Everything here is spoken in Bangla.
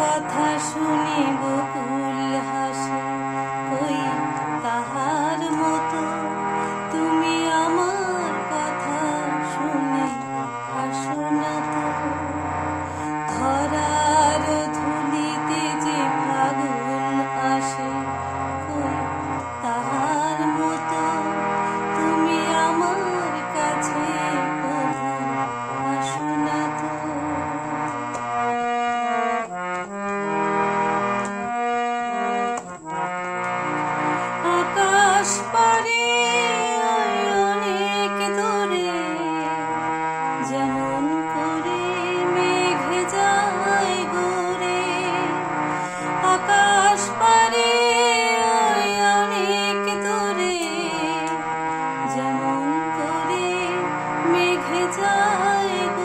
কথা শুনিব। যায়